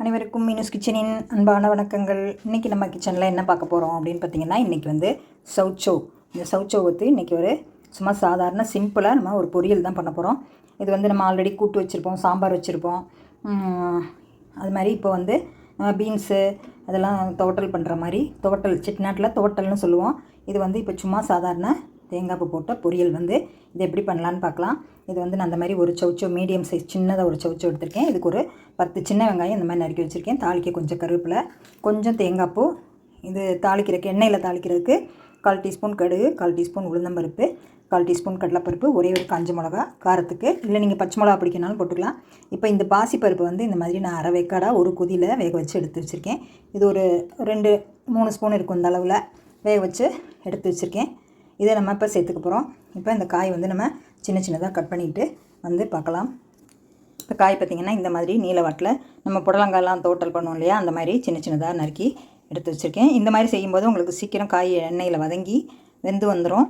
அனைவருக்கும் மீனூஸ் கிச்சனின் அன்பான வணக்கங்கள். இன்றைக்கி நம்ம கிச்சனில் என்ன பார்க்க போகிறோம் அப்படின்னு பார்த்தீங்கன்னா இன்றைக்கி வந்து சவுச்சோ இந்த சவுச்சோ வந்து இன்றைக்கி ஒரு சும்மா சாதாரண சிம்பிளாக நம்ம ஒரு பொரியல் தான் பண்ண போகிறோம் இது வந்து நம்ம ஆல்ரெடி கூட்டு வச்சுருப்போம் சாம்பார் வச்சுருப்போம். அது மாதிரி இப்போ வந்து பீன்ஸு அதெல்லாம் தோட்டல் பண்ணுற மாதிரி தோட்டல் செட்டிநாட்டில் தோட்டல்னு சொல்லுவோம். இது வந்து இப்போ சும்மா சாதாரண தேங்காய் பூ போட்ட பொரியல் வந்து இது எப்படி பண்ணலான்னு பார்க்கலாம். இது வந்து நான் அந்த மாதிரி ஒரு சவுச்சோ மீடியம் சைஸ் சின்னதாக ஒரு சவுச்சோ எடுத்திருக்கேன். இதுக்கு ஒரு பத்து சின்ன வெங்காயம் இந்த மாதிரி நறுக்கி வச்சுருக்கேன். தாளிக்க கொஞ்சம் கருவேப்பிலை கொஞ்சம் தேங்காய் பூ. இது தாளிக்கிறதுக்கு எண்ணெயில் தாளிக்கிறதுக்கு கால் டீஸ்பூன் கடுகு கால் டீஸ்பூன் உளுந்தம்பருப்பு கால் டீஸ்பூன் கடலைப்பருப்பு ஒரே ஒரு காஞ்ச மிளகா காரத்துக்கு. இல்லை நீங்கள் பச்சை மிளகா பிடிக்கனாலும் போட்டுக்கலாம். இப்போ இந்த பாசிப்பருப்பு வந்து இந்த மாதிரி நான் அரை வேக்காடாக ஒரு கொதியில் வேக வச்சு எடுத்து வச்சுருக்கேன். இது ஒரு ரெண்டு மூணு ஸ்பூன் இருக்கும் இந்த அளவில் வேக வச்சு எடுத்து வச்சுருக்கேன். இதை நம்ம இப்போ சேர்த்துக்க போகிறோம் இப்போ இந்த காய் வந்து நம்ம சின்ன சின்னதாக கட் பண்ணிவிட்டு வந்து பார்க்கலாம். இப்போ காய் பார்த்திங்கன்னா இந்த மாதிரி நீலவாட்டில் நம்ம புடலங்காய்லாம் தோட்டல் பண்ணுவோம் இல்லையா? அந்த மாதிரி சின்ன சின்னதாக நறுக்கி எடுத்து வச்சுருக்கேன். இந்த மாதிரி செய்யும்போது உங்களுக்கு சீக்கிரம் காய் எண்ணெயில் வதங்கி வெந்து வந்துடும்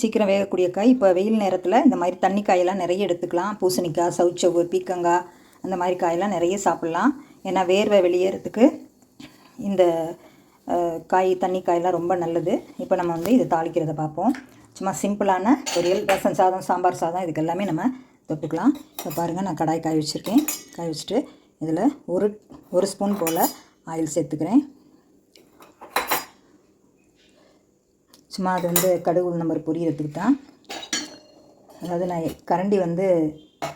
சீக்கிரம் வேகக்கூடிய காய். இப்போ வெயில் நேரத்தில் இந்த மாதிரி தண்ணி காயெல்லாம் நிறைய எடுத்துக்கலாம். பூசணிக்காய் சவுச்சவு பீக்கங்காய் அந்த மாதிரி காயெல்லாம் நிறைய சாப்பிட்லாம். ஏன்னா வேர்வை வெளியேறதுக்கு இந்த காய் தண்ணி காயெல்லாம் ரொம்ப நல்லது. இப்போ நம்ம வந்து இதை தாளிக்கிறத பார்ப்போம். சும்மா சிம்பிளான பொரியல் ரசம் சாதம் சாம்பார் சாதம் இதுக்கு எல்லாமே நம்ம தொட்டுக்கலாம். இப்போ பாருங்கள் நான் கடாய் காய வச்சுருக்கேன். காய வச்சுட்டு இதில் ஒரு ஒரு ஸ்பூன் போல் ஆயில் சேர்த்துக்கிறேன். சும்மா அது வந்து கடுகு நம்பர் பொரியறதுக்கு தான். அதாவது நான் கரண்டி வந்து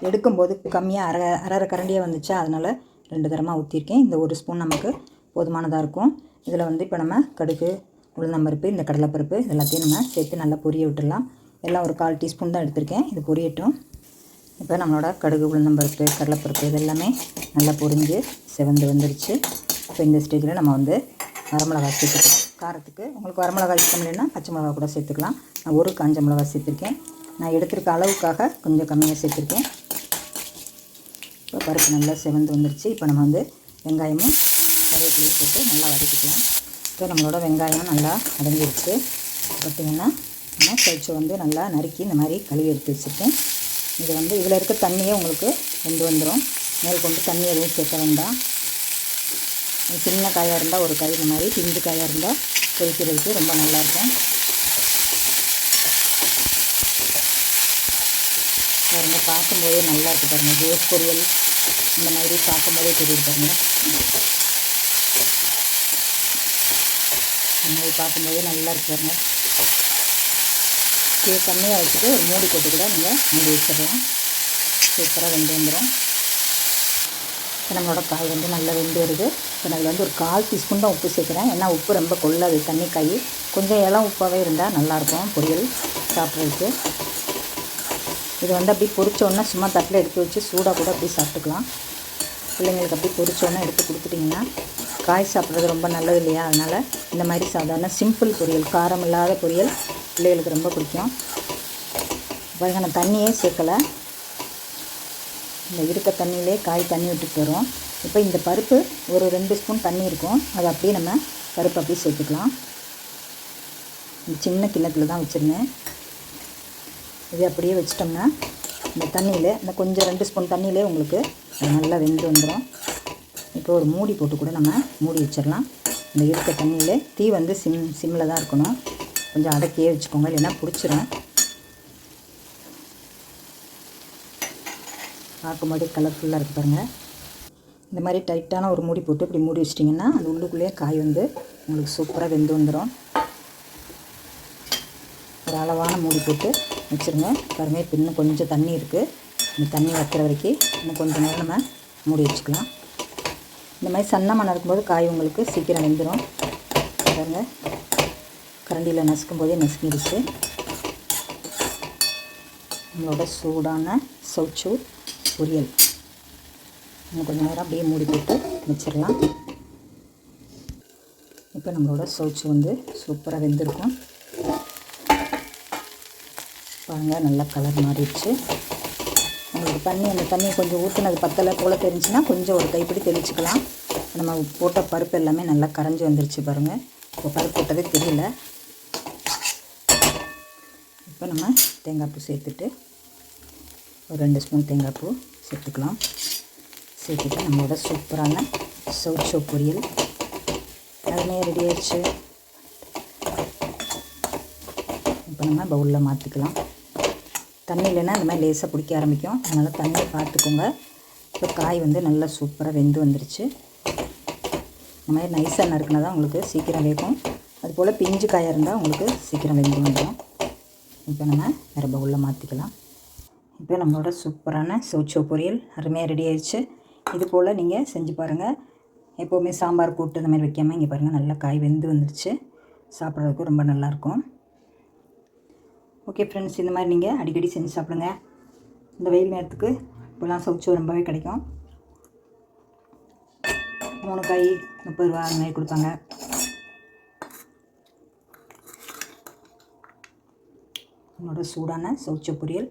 எடுக்கும்போது கம்மியாக அரை அரை கரண்டியாக வந்துச்சா அதனால் ரெண்டு தரமாக ஊற்றிருக்கேன் இந்த ஒரு ஸ்பூன் நமக்கு போதுமானதாக இருக்கும். இதில் வந்து இப்போ நம்ம கடுகு உளுந்தம்பருப்பு இந்த கடலைப்பருப்பு இது எல்லாத்தையும் நம்ம சேர்த்து நல்லா பொரிய விட்டுடலாம். எல்லாம் ஒரு கால் டீஸ்பூன் தான் எடுத்திருக்கேன். இது பொரியட்டும். இப்போ நம்மளோட கடுகு உளுந்தம்பருப்பு கடலைப்பருப்பு இது எல்லாமே நல்லா பொரிஞ்சு செவந்து வந்துருச்சு. இப்போ இந்த ஸ்டேஜில் நம்ம வந்து வரமிளகாய் சேர்த்துக்கலாம். காரத்துக்கு உங்களுக்கு வரமிளகாய் இஷ்டம் இல்லைன்னா பச்சை மிளகா கூட சேர்த்துக்கலாம். நான் ஒரு காஞ்ச மிளகாய் சேர்த்துருக்கேன். நான் எடுத்திருக்க அளவுக்காக கொஞ்சம் கம்மியாக சேர்த்துருக்கேன். இப்போ பருப்பு நல்லா செவந்து வந்துருச்சு. இப்போ நம்ம வந்து வெங்காயமும் கருவேப்பிலையும் போட்டு நல்லா வதக்கிக்கலாம். இப்போ நம்மளோட வெங்காயம் நல்லா அடங்கிருச்சு பார்த்திங்கன்னா நம்ம கழிச்சு வந்து நல்லா நறுக்கி இந்த மாதிரி கழுவி எடுத்து வச்சுருக்கேன். இது வந்து இதில் இருக்க தண்ணியே உங்களுக்கு கொண்டு வந்துடும் மேல் கொண்டு தண்ணி எதுவும் சேர்க்க வேண்டாம். சின்ன காயாக இருந்தால் ஒரு காய் இந்த மாதிரி பிஞ்சு காயாக இருந்தால் பொரிக்கிறதுக்கு ரொம்ப நல்லாயிருக்கும். பாருங்கள் பார்க்கும்போதே நல்லா இருக்குது பாருங்கள் கோஸ் பொரியல் இந்த மாதிரி பார்க்கும்போதே தெரியுது பாருங்கள் இந்த பார்க்கும்போது பார்க்கும்போதே நல்லா இருக்கு பாருங்கள் கம்மியாக வச்சுட்டு ஒரு மூடி போட்டு கூட நீங்கள் மூடி வச்சிடலாம். சூப்பராக வெந்து வந்துடும் இப்போ நம்மளோட காய் வந்து நல்லா வெந்து வருது. இப்போ நான் இதில் வந்து ஒரு கால் டீஸ்பூன் தான் உப்பு சேர்க்குறேன். ஏன்னா உப்பு ரொம்ப கொள்ளாது தண்ணி காய். கொஞ்சம் இளம் உப்பாகவே இருந்தால் நல்லாயிருக்கும் பொரியல் சாப்பிட்றதுக்கு. இது வந்து அப்படி பொரிச்சோன்னா சும்மா தட்டில் எடுத்து வச்சு சூடாக கூட அப்படியே சாப்பிட்டுக்கலாம். பிள்ளைங்களுக்கு அப்படி பொரிச்சோன்னே எடுத்து கொடுத்துட்டிங்கன்னா காய் சாப்பிட்றது ரொம்ப நல்லது இல்லையா? அதனால் இந்த மாதிரி சாதாரண சிம்பிள் பொரியல் காரம் இல்லாத பொரியல் பிள்ளைகளுக்கு ரொம்ப பிடிக்கும். பாருங்க நான் தண்ணியே சேர்க்கலை. இந்த இருக்க தண்ணியிலே காய் தண்ணி விட்டுட்டு வரும். இப்போ இந்த பருப்பு ஒரு ரெண்டு ஸ்பூன் தண்ணி இருக்கும். அதை அப்படியே நம்ம பருப்பு அப்படியே சேர்த்துக்கலாம். இந்த சின்ன கிண்ணத்தில் தான் வச்சுருந்தேன். இது அப்படியே வச்சிட்டோம்னா இந்த தண்ணியில் இந்த கொஞ்சம் ரெண்டு ஸ்பூன் தண்ணியிலே உங்களுக்கு நல்லா வெந்து வந்துடும் இப்போ ஒரு மூடி போட்டு கூட நம்ம மூடி வச்சிடலாம். இந்த இருக்க தண்ணியில் தீ வந்து சிம் சிம்மில் தான் இருக்கணும். கொஞ்சம் அடக்கியே வச்சுக்கோங்க இல்லைன்னா பிடிச்சிரும். பார்க்கும்போதே கலர்ஃபுல்லாக இருக்கு பாருங்கள் இந்த மாதிரி டைட்டான ஒரு மூடி போட்டு இப்படி மூடி வச்சிட்டிங்கன்னா அந்த உள்ளுக்குள்ளேயே காய் வந்து உங்களுக்கு சூப்பராக வெந்து வந்துடும் ஒரு அளவான மூடி போட்டு வச்சுருங்க. பாருங்கள் இப்போ இன்னும் கொஞ்சம் தண்ணி இருக்குது இந்த தண்ணி வைக்கிற வரைக்கும் இன்னும் கொஞ்சம் நேரம் நம்ம மூடி வச்சுக்கலாம். இந்த மாதிரி சன்ன மணம் இருக்கும்போது காய் உங்களுக்கு சீக்கிரம் வெந்துடும் பாருங்கள் கரண்டியில் நசுக்கும் போதே நசுங்கிடுச்சு. நம்மளோட சூடான சவுச்சு பொரியல். இன்னும் கொஞ்சம் நேரம் அப்படியே மூடி போட்டு வச்சிடலாம். இப்போ நம்மளோட சவுச்சு வந்து சூப்பராக வெந்திருக்கும். பாருங்கள் நல்லா கலர் மாறிடுச்சு. உங்களுக்கு தண்ணி அந்த தண்ணியை கொஞ்சம் ஊற்றுனது பத்தலை போல் தெரிஞ்சுன்னா கொஞ்சம் ஒரு கைப்பிடி தெளிச்சுக்கலாம். நம்ம போட்ட பருப்பு எல்லாமே நல்லா கரைஞ்சி வந்துருச்சு பாருங்கள் இப்போ பருப்பு போட்டதே தெரியல. இப்போ நம்ம தேங்காய் பூ சேர்த்துட்டு ஒரு ரெண்டு ஸ்பூன் தேங்காய் பூ சேர்த்துக்கலாம். சேர்த்துட்டு நம்மளோட சூப்பரான சவுச்சோ பொரியல். அதுமே ரெடி ஆயிடுச்சு. இப்போ நம்ம பவுலில் மாற்றிக்கலாம் தண்ணி இல்லைன்னா இந்த மாதிரி லேசாக பிடிக்க ஆரம்பிக்கும். அதனால் தண்ணியை பார்த்துக்கோங்க. இப்போ காய் வந்து நல்லா சூப்பராக வெந்து வந்துருச்சு. இந்த மாதிரி நைஸாக நறுக்குனா தான் உங்களுக்கு சீக்கிரம் வேகும். அதுபோல் பிஞ்சு காயாக இருந்தால் உங்களுக்கு சீக்கிரம் வெந்து வந்துடும் இப்போ நம்ம வேறு பவுலில் மாற்றிக்கலாம் இப்போ நம்மளோட சூப்பரான சோச்சோ பொரியல் அருமையாக ரெடி ஆயிடுச்சு இது போல் நீங்கள் செஞ்சு பாருங்கள் எப்போவுமே சாம்பார் கூட்டு இந்த மாதிரி வைக்காமல் இங்கே பாருங்கள் நல்லா காய் வெந்து வந்துருச்சு. சாப்பிட்றதுக்கும் ரொம்ப நல்லாயிருக்கும் ஓகே ஃப்ரெண்ட்ஸ் இந்த மாதிரி நீங்கள் அடிக்கடி செஞ்சு சாப்பிடுங்க. இந்த வெயில் நேரத்துக்கு இப்போலாம் சவுச்சோ ரொம்பவே கிடைக்கும். மூணு காய் முப்பது ரூபா அந்த மாதிரி கொடுப்பாங்க. என்னோட சூடான சௌச்ச பொரியல்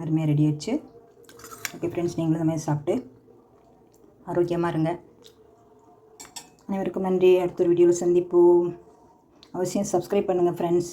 அருமையாக ரெடி ஆயிடுச்சு. ஓகே ஃப்ரெண்ட்ஸ் நீங்களும் இந்த மாதிரி சாப்பிட்டு ஆரோக்கியமாக இருங்க. அனைவருக்கும் நன்றி. அடுத்த ஒரு வீடியோவில் சந்திப்போம். அவசியம் சப்ஸ்கிரைப் பண்ணுங்கள் ஃப்ரெண்ட்ஸ்